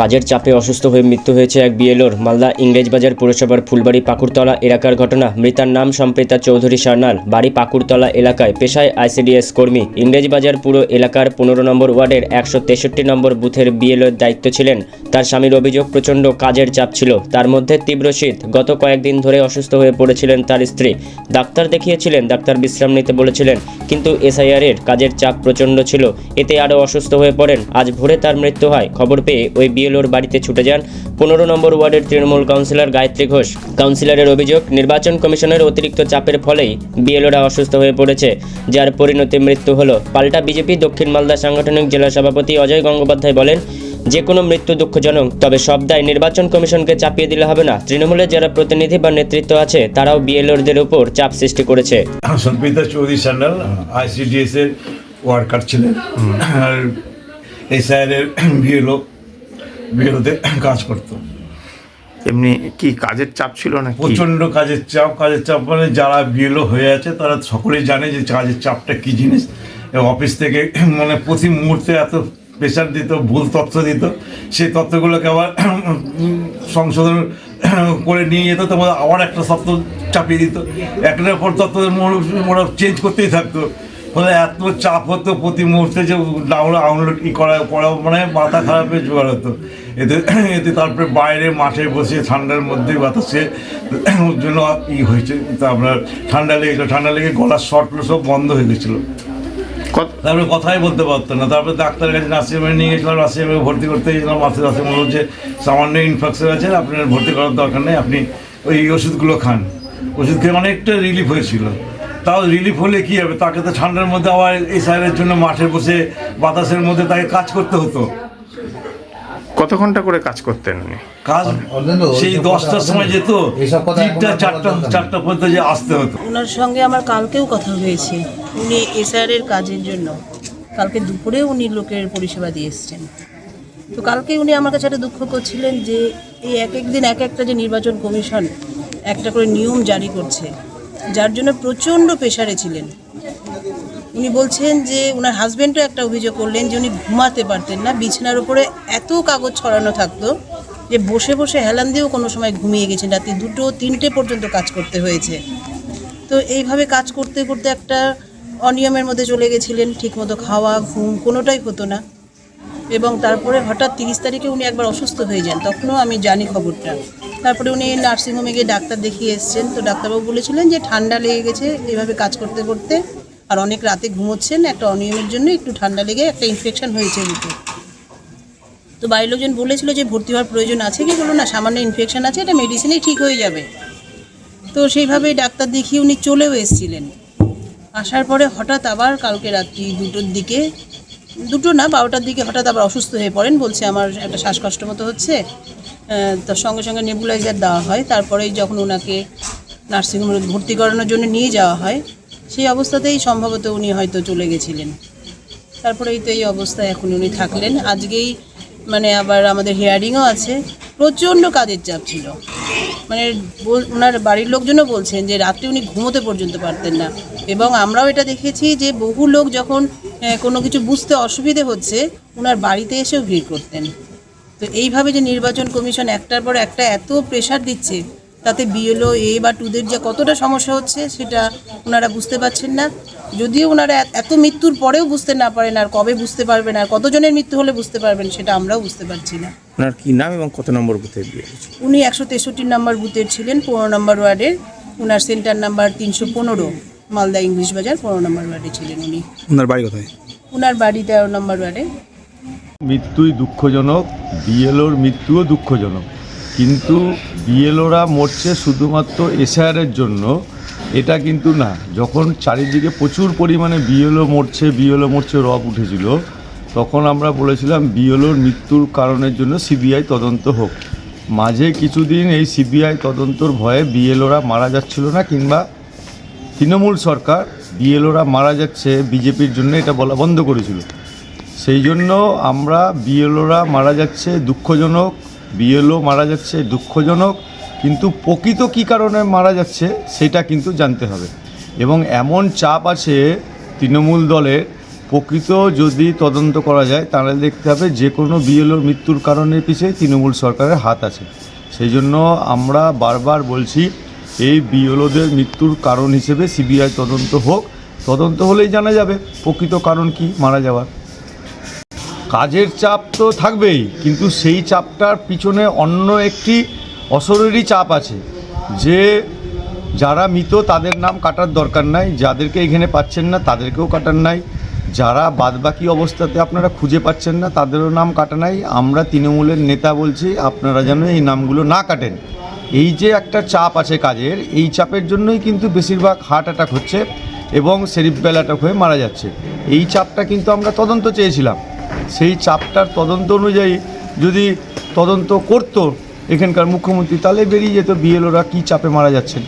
কাজের চাপে অসুস্থ হয়ে মৃত্যু হয়েছে এক বিএলওর। মালদা ইংরেজবাজার পুরসভার ফুলবাড়ি পাকুড়তলা এলাকার ঘটনা। মৃতার নাম সম্প্রীতা চৌধুরী সান্যাল। বাড়ি পাকুড়তলা এলাকায় পেশায় আইসিডিএস কর্মী। ইংরেজবাজার পুরো এলাকার পনেরো নম্বর ওয়ার্ডের একশো তেষট্টি নম্বর বুথের বিএলওর দায়িত্ব ছিলেন। তার স্বামীর অভিযোগ প্রচণ্ড কাজের চাপ ছিল। তার মধ্যে তীব্র শীত। গত কয়েকদিন ধরে অসুস্থ হয়ে পড়েছিলেন তার স্ত্রী। ডাক্তার দেখিয়েছিলেন, ডাক্তার বিশ্রাম নিতে বলেছিলেন। কিন্তু এসআইআরের কাজের চাপ প্রচণ্ড ছিল। এতে আরও অসুস্থ হয়ে পড়েন। আজ ভোরে তার মৃত্যু হয়। খবর পেয়ে ওই বিএলওর বাড়িতে ছুটে যান পনেরো নম্বর ওয়ার্ডের তৃণমূল কাউন্সিলর গায়ত্রী ঘোষ। কাউন্সিলরের অভিযোগ, নির্বাচন কমিশনের অতিরিক্ত চাপের ফলেই বিএলওরা অসুস্থ হয়ে পড়েছে, যার পরিণতি মৃত্যু হলো। পাল্টা বিজেপি দক্ষিণ মালদা সাংগঠনিক জেলা সভাপতি অজয় গঙ্গোপাধ্যায় বলেন যে কোনো মৃত্যু দুঃখজনক তবে সব দায় নির্বাচন কমিশনকে চাপিয়ে দিলে হবে না। তৃণমূলের যারা প্রতিনিধি বা নেতৃত্ব আছে তারাও বিএলওরদের উপর চাপ সৃষ্টি করেছে। সন্পিতা চৌধুরী স্যান্ডাল আইসিডিএস এর ওয়ার্কার ছিলেন। আর এই স্যারের বিএলও বিএলওতে কাজ করতো। এমনি কি কাজের চাপ ছিল না প্রচণ্ড কাজের চাপ। কাজের চাপ মানে যারা বিএলও হয়ে আছে তারা সকলেই জানে যে কাজের চাপটা কী জিনিস। অফিস থেকে মানে প্রতি মুহূর্তে এত প্রেশার দিত, ভুল তথ্য দিত, সেই তথ্যগুলোকে আবার সংশোধন করে নিয়ে যেত তোমার আবার একটা তথ্য চাপিয়ে দিত। একটার পর তথ্য ওরা চেঞ্জ করতেই থাকতো। ফলে এত চাপ হতো প্রতি মুহূর্তে যে ডাউনলোড আউনলোড ই করা করা মানে মাথা খারাপের জোগাড় হতো। এতে এতে তারপরে বাইরে মাঠে বসে ঠান্ডার মধ্যে বাতাসে ওর জন্য ই হয়েছে। তা আপনার ঠান্ডা লেগেছিলো, ঠান্ডা লেগে গলার শর্টগুলো সব বন্ধ হয়ে গেছিল। তারপরে কথাই বলতে পারতো না। তারপরে ডাক্তারের কাছে নার্সিংহোমে নিয়ে গেছিলাম। নার্সিংহোমে ভর্তি করতে গেছিলাম। মাসে মাসে মনে হচ্ছে সামান্য ইনফেকশন আছে আপনার ভর্তি করার দরকার নেই আপনি ওই ওষুধগুলো খান। ওষুধ খেয়ে অনেকটা রিলিফ হয়েছিল। তাও রিলিফ হলে কী হবে? তাকে তো ঠান্ডার মধ্যে আবার এই সাইডের জন্য মাঠে বসে বাতাসের মধ্যে তাকে কাজ করতে হতো। কত ঘণ্টা করে কাজ করতেন উনি? কাজ সেই দশটার সময় যেত তিনটা চারটা। চারটা পর্যন্ত যে আসতে হতো। ওনার সঙ্গে আমার কালকেও কথা হয়েছে। উনি এসআরের কাজের জন্য কালকে দুপুরে উনি লোকের পরিষেবা দিয়ে এসছেন। তো কালকে উনি আমার কাছে একটা দুঃখ করছিলেন যে এই এক একদিন এক একটা যে নির্বাচন কমিশন একটা করে নিয়ম জারি করছে, যার জন্য প্রচণ্ড প্রেশারে ছিলেন। উনি বলছেন যে ওনার হাজব্যান্ডও একটা অভিযোগ করলেন যে উনি ঘুমাতে পারতেন না, বিছানার উপরে এত কাগজ ছড়ানো থাকতো যে বসে বসে হেলান দিয়েও কোনো সময় ঘুমিয়ে গেছেন। রাতে দুটো তিনটে পর্যন্ত কাজ করতে হয়েছে। তো এইভাবে কাজ করতে করতে একটা অনিয়মের মধ্যে চলে গেছিলেন, ঠিকমতো খাওয়া, ঘুম কোনোটাই হতো না। এবং তারপরে হঠাৎ তিরিশ তারিখে উনি একবার অসুস্থ হয়ে যান, তখনও আমি জানি খবরটা। তারপরে উনি নার্সিংহোমে গিয়ে ডাক্তার দেখিয়ে এসছেন। তো ডাক্তারবাবু বলেছিলেন যে ঠান্ডা লেগে গেছে এইভাবে কাজ করতে করতে। আর অনেক রাতে ঘুমোচ্ছেন, একটা অনিয়মের জন্য একটু ঠান্ডা লেগে একটা ইনফেকশন হয়েছে বুকে তো বাড়ির লোকজন বলেছিল যে ভর্তি হওয়ার প্রয়োজন আছে কি? বলো না, সামান্য ইনফেকশন আছে, এটা মেডিসিনেই ঠিক হয়ে যাবে। তো সেইভাবেই ডাক্তার দেখিয়ে উনি চলেও এসেছিলেন। আসার পরে হঠাৎ আবার কালকে রাত্রি দুটোর দিকে, দুটো না, বারোটার দিকে হঠাৎ আবার অসুস্থ হয়ে পড়েন, বলছে আমার একটা শ্বাসকষ্ট মতো হচ্ছে। তার সঙ্গে সঙ্গে নেবুলাইজার দেওয়া হয়, তারপরেই যখন ওনাকে নার্সিংহোমে ভর্তি করানোর জন্য নিয়ে যাওয়া হয়, সেই অবস্থাতেই সম্ভবত উনি হয়তো চলে গেছিলেন। তারপরেই তো এই অবস্থায় এখন উনি থাকলেন। আজকেই মানে আবার আমাদের হিয়ারিংও আছে। প্রচণ্ড কাজের চাপ ছিল। মানে ওনার বাড়ির লোকজনও বলছেন যে রাত্রে উনি ঘুমোতে পর্যন্ত পারতেন না। এবং আমরাও এটা দেখেছি যে বহু লোক যখন কোনো কিছু বুঝতে অসুবিধে হচ্ছে ওনার বাড়িতে এসেও ভিড় করতেন। তো এইভাবে যে নির্বাচন কমিশন একটার পর একটা এত প্রেশার দিচ্ছে, তাতে বিএলও এ বা টুদের যে কতটা সমস্যা হচ্ছে, সেটা ওনারা বুঝতে পারছেন না। যদিও ওনারা এত- এত মৃত্যুর পরেও বুঝতে না পারেন আর কবে বুঝতে পারবেন আর কতজনের মৃত্যু হলে বুঝতে পারবেন সেটা আমরাও বুঝতে পারছি না। ওনার কি নাম এবং কত নম্বর বুথে বিয়ে উনি একশো তেষট্টি নম্বর বুথের ছিলেন পনেরো নম্বর ওয়ার্ডের। ওনার সেন্টার নাম্বার তিনশো পনেরো মালদা ইংলিশ বাজার পনেরো নম্বর ওয়ার্ডে ছিলেন উনি। ওনার বাড়ি কোথায়? ওনার বাড়ি তেরো নম্বর ওয়ার্ডে। মৃত্যুই দুঃখজনক বিএলওর মৃত্যুও দুঃখজনক। কিন্তু বিএলওরা মরছে শুধুমাত্র এসআরের জন্য। এটা কিন্তু না। যখন চারিদিকে প্রচুর পরিমাণে বিএলও মরছে বিএলও মরছে, রব উঠেছিল, তখন আমরা বলেছিলাম বিএলওর মৃত্যুর কারণের জন্য সিবিআই তদন্ত হোক। মাঝে কিছুদিন এই সিবিআই তদন্তর ভয়ে বিএলওরা মারা যাচ্ছিল না, কিংবা তৃণমূল সরকার বিএলওরা মারা যাচ্ছে বিজেপির জন্য এটা বলা বন্ধ করেছিল। সেই জন্য আমরা বিএলওরা মারা যাচ্ছে দুঃখজনক, বিএলও মারা যাচ্ছে দুঃখজনক কিন্তু প্রকৃত কী কারণে মারা যাচ্ছে সেটা কিন্তু জানতে হবে। এবং এমন চাপ আছে তৃণমূল দলের, প্রকৃত যদি তদন্ত করা যায়, তাহলে দেখতে হবে যে কোনো বিএলওর মৃত্যুর কারণের পিছিয়ে তৃণমূল সরকারের হাত আছে। সেই জন্য আমরা বারবার বলছি, এই বিএলওদের মৃত্যুর কারণ হিসেবে সিবিআই তদন্ত হোক। তদন্ত হলেই জানা যাবে প্রকৃত কারণ কি মারা যাওয়ার। কাজের চাপ তো থাকবেই, কিন্তু সেই চাপটার পিছনে অন্য একটি অশরীরী চাপ আছে। যে যারা মৃত, তাদের নাম কাটার দরকার নাই। যাদেরকে এখানে পাচ্ছেন না, তাদেরকেও কাটার নাই। যারা বাদবাকি অবস্থাতে আপনারা খুঁজে পাচ্ছেন না, তাদেরও নাম কাটা নাই। আমরা তৃণমূলের নেতা বলছি, আপনারা যেন এই নামগুলো না কাটেন। এই যে একটা চাপ আছে কাজের, এই চাপের জন্যই কিন্তু বেশিরভাগ হার্ট অ্যাটাক হচ্ছে এবং সেরিব্রাল অ্যাটাক হয়ে মারা যাচ্ছে। এই চাপটা কিন্তু আমরা তদন্ত চেয়েছিলাম। সেই চাপটার তদন্ত অনুযায়ী যদি তদন্ত করতো এখানকার মুখ্যমন্ত্রী তাহলে বেরিয়ে যেত বিএলওরা কী চাপে মারা যাচ্ছেন?